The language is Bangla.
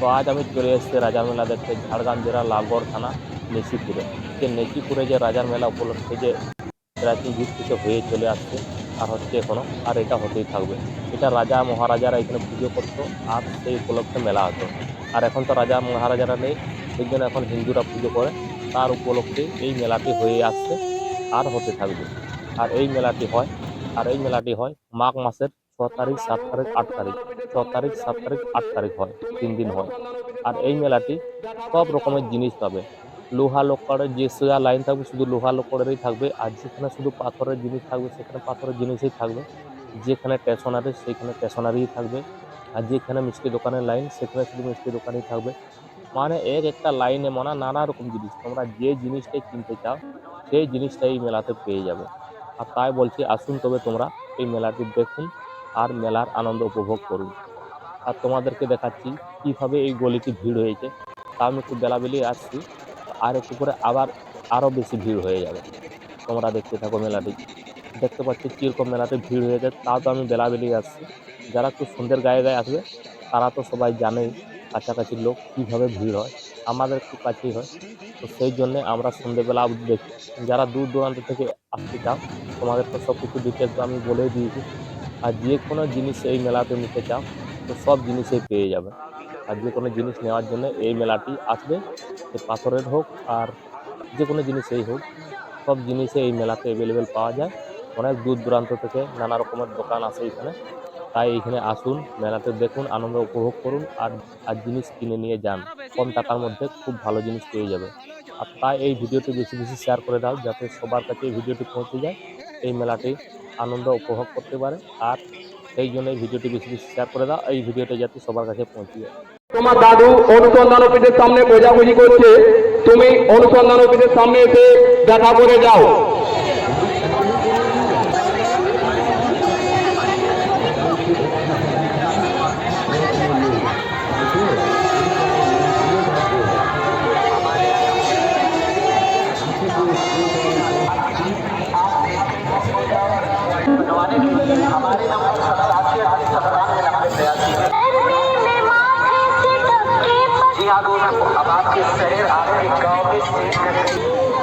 তো আজ আমি চলে এসেছি রাজার মেলা দেখতে, ঝাড়গ্রাম জেলা লালগড় থানা নেচিপুরে যে নেচিপুরে যে রাজার মেলা উপলক্ষে যে প্রাচীন যুগ হয়ে চলে আসছে, আর হচ্ছে এখনও, আর এটা হতেই থাকবে। এটা রাজা মহারাজারা এখানে পুজো করতো, আর সেই উপলক্ষে মেলা হতো। আর এখন তো রাজা মহারাজারা নেই, সেই জন্য এখন হিন্দুরা পুজো করে, তার উপলক্ষে এই মেলাটি হয়ে আসছে, আর হতে থাকবে। আর এই মেলাটি হয়, আর এই মেলাটি হয় মাঘ মাসের ছ তারিখ, সাত তারিখ, আট তারিখ। ছ তারিখ, সাত তারিখ, আট তারিখ হয়, তিন দিন হয়। আর এই মেলাটি সব রকমের জিনিস পাবে। লোহা লক্করের যে সোজা লাইন থাকবে, শুধু লোহা লক্করেরই থাকবে। আর যেখানে শুধু পাথরের জিনিস থাকবে, সেখানে পাথরের জিনিসই থাকবে। যেখানে স্টেশনারি সেখানে স্টেশনারিই থাকবে। আর যেখানে মিষ্টি দোকানের লাইন, সেখানে শুধু মিষ্টি দোকানই থাকবে। মানে এক একটা লাইনে মানে নানা রকম জিনিস। তোমরা যে জিনিসটাই কিনতে চাও, সেই জিনিসটা এই মেলাতে পেয়ে যাবে। আর তাই বলছি, আসুন তবে তোমরা এই মেলাটি দেখুন। আর মেলার আনন্দ উপভোগ করুন। আর তোমাদেরকে দেখাচ্ছি কীভাবে এই গলিটি ভিড় হয়েছে। তা আমি একটু বেলাবেলি আসছি, আর একটু করে আবার আরও বেশি ভিড় হয়ে যাবে। তোমরা দেখতে থাকো মেলাটি। দেখতে পাচ্ছি কীরকম মেলাতে ভিড় হয়ে যায় তাও তো আমি বেলাবেলি আসছি। যারা একটু সন্ধ্যের গায়ে গায়ে আসবে, তারা তো সবাই জানেই কাছাকাছি লোক কীভাবে ভিড় হয়, আমাদের একটু কাছেই হয়। তো সেই জন্যে আমরা সন্ধ্যেবেলা দেখি যারা দূর দূরান্ত থেকে আসতে চাও তোমাদের তো সব কিছু ডিটেলস আমি বলেই দিয়েছি। আর যে কোনো জিনিস এই মেলাতে নিতে চাও, তো সব জিনিসই পেয়ে যাবে। আর যে কোনো জিনিস নেওয়ার জন্য এই মেলাটি আসবে, সে পাথরের হোক আর যে কোনো জিনিসেই হোক, সব জিনিসে এই মেলাতে অ্যাভেলেবেল পাওয়া যায়। অনেক দূর দূরান্ত থেকে নানা রকমের দোকান আছে এখানে। তাই এখানে আসুন, মেলাতে দেখুন, আনন্দ উপভোগ করুন আর আর জিনিস কিনে নিয়ে যান। কম টাকার মধ্যে খুব ভালো জিনিস পেয়ে যাবে। আর তাই এই ভিডিওটি বেশি বেশি শেয়ার করে দাও, যাতে সবার কাছে এই ভিডিওটি পৌঁছে যায়। এই মেলাটি আনন্দ উপভোগ করতে পারে। আর সেই জন্য এই ভিডিওটি বেশি বেশি শেয়ার করে দাও। এই ভিডিওটা যাতে সবার কাছে পৌঁছে যায় তোমার দাদু অনুসন্ধান অফিসের সামনে বোঝাবুঝি করছে। তুমি অনুসন্ধান অফিসের সামনে এসে দেখা করে যাও। दिलवाने के लिए हमारे नंबर जी हाँ दोस्तों अब आपके शहर आपके गाँव के स्टेट